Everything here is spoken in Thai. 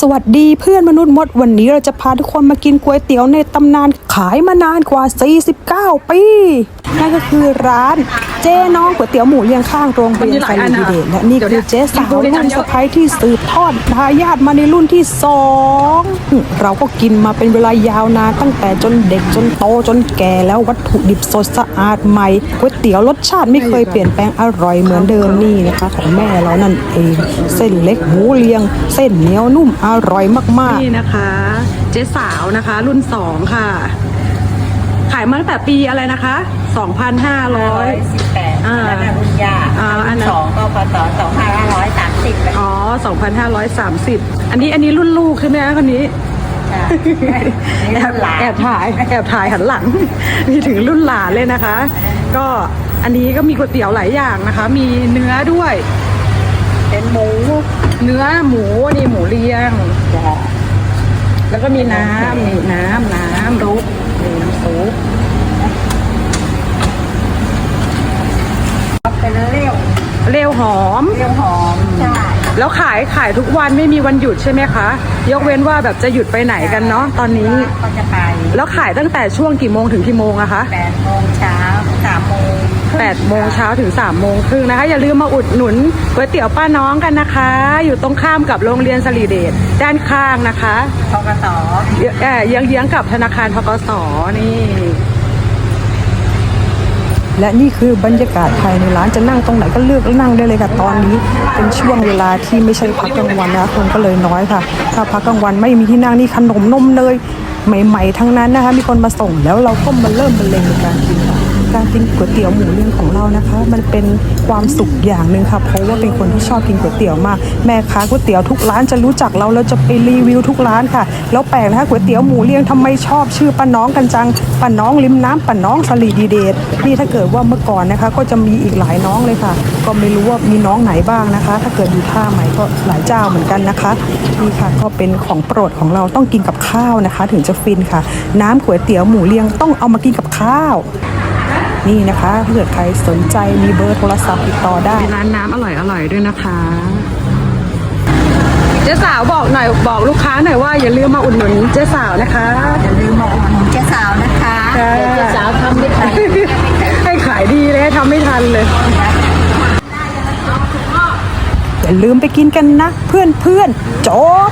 สวัสดีเพื่อนมนุษย์มดวันนี้เราจะพาทุกคนมากินก๋วยเตี๋ยวในตำนานขายมานานกว่า 49 ปี นั่นก็คือร้าน เจ๊น้องก๋วยเตี๋ยวหมูเลียงข้างโรงเรียนไทยดีเดชและนี่คือเจ๊สาวรุ่นสะพ้ายที่สืบทอดทายาทมาในรุ่นที่สองเราก็กินมาเป็นเวลายาวนานตั้งแต่จนเด็กจนโตจนแก่แล้ววัตถุดิบสดสะอาดใหม่ก๋วยเตี๋ยวรสชาติไม่เคยเปลี่ยนแปลงอร่อยเหมือนเดิมนี่นะคะ ของแม่เรานั่นเองเส้นเล็กหมูเลียง เส้นเหนียวนุ่มอร่อยมากนี่นะคะ เจ๊สาวนะคะ รุ่นสองค่ะขายมาตั้งแต่ปีอะไรนะคะ 2,500สิบแปดอ่า แล้วรุ่นยาอ่าอันนั้นสองก็พศสองพันห้าร้อยสามสิบเลยอ๋อ 2,530 อันนี้อันนี้รุ่นลูกใช่ไหมคะคนนี้ จ้ะนี่แอบรุ่นหลานแอบถ่ายแอบถ่ายหันหลัง มีถึงรุ่นหลานเลยนะคะ ก็อันนี้ก็มีก๋วยเตี๋ยวหลายอย่างนะคะ มีเนื้อด้วย เป็นหมูเนื้อหมูนี่หมูเรียง จ้ะแล้วก็มีน้ำนี่น้ำน้ำรุก นี่น้ำซุปเป็นเรี่ยวเร็วหอมเรี่ยวหอมใช่แล้วขายขายทุกวันไม่มีวันหยุดใช่ไหมคะ ยกเว้นว่าแบบจะหยุดไปไหนกันเนาะตอนนี้ ก็จะไปแล้วขายตั้งแต่ช่วงกี่โมงถึงกี่โมงอะคะ แปดโมงเช้าสามโมง 8โมงเช้าถึง3โมงครึ่งนะคะ อย่าลืมมาอุดหนุนก๋วยเตี๋ยวป้าน้องกันนะคะ อยู่ตรงข้ามกับโรงเรียนสลีเดชด้านข้างนะคะทกสเยื้องเยื้องๆกับธนาคารทกสนี่ๆและนี่คือบรรยากาศภายในร้านจะนั่งตรงไหนก็เลือกนั่งได้เลยค่ะตอนนี้ เป็นช่วงเวลาที่ไม่ใช่พักกลางวันนะคะคนก็เลยน้อยค่ะ ถ้าพักกลางวันไม่มีที่นั่งนี่ขนมนมเนยใหม่ ๆ ทั้งนั้นนะคะ มีคนมาส่งแล้วเราก็มาเริ่มบรรเลงในการกินค่ะ การกินก๋วยเตี๋ยวหมูเลี้ยงของเรานะคะ มันเป็นความสุขอย่างหนึ่งค่ะเพราะว่าเป็นคนที่ชอบกินก๋วยเตี๋ยวมากแม่ค้าก๋วยเตี๋ยวทุกร้านจะรู้จักเราแล้วจะไปรีวิวทุกร้านค่ะ แล้วแปลกนะคะก๋วยเตี๋ยวหมูเลี้ยงทำไมชอบชื่อป้าน้องกันจังป้าน้องริมน้ำป้าน้องสลีดีเดชนี่ถ้าเกิดว่าเมื่อก่อนนะคะ ก็จะมีอีกหลายน้องเลยค่ะ ก็ไม่รู้ว่ามีน้องไหนบ้างนะคะ ถ้าเกิดอยู่ท่าใหม่ก็หลายเจ้าเหมือนกันนะคะนี่ค่ะก็เป็นของโปรดของเราต้องกินกับข้าวนะคะ ถึงจะฟินค่ะ น้ำก๋วยเตี๋ยวหมูเลี้ยงต้องเอามากินกับข้าว นี่นะคะถ้าเกิดใครสนใจมีเบอร์โทรศัพท์ติดต่อได้มีร้านน้ำอร่อยอร่อยด้วยนะคะเจ๊สาวบอกหน่อยบอกลูกค้าหน่อยว่าอย่าลืมมาอุดหนุนเจ๊สาวนะคะ อย่าลืมมาอุดหนุนเจ๊สาวนะคะค่ะเดี๋ยวเจ๊สาวทำไม่ทันให้ขายดีเลยทำไม่ทันเลยอย่าลืมไปกินกันนะ เพื่อนเพื่อนๆโจ๊ก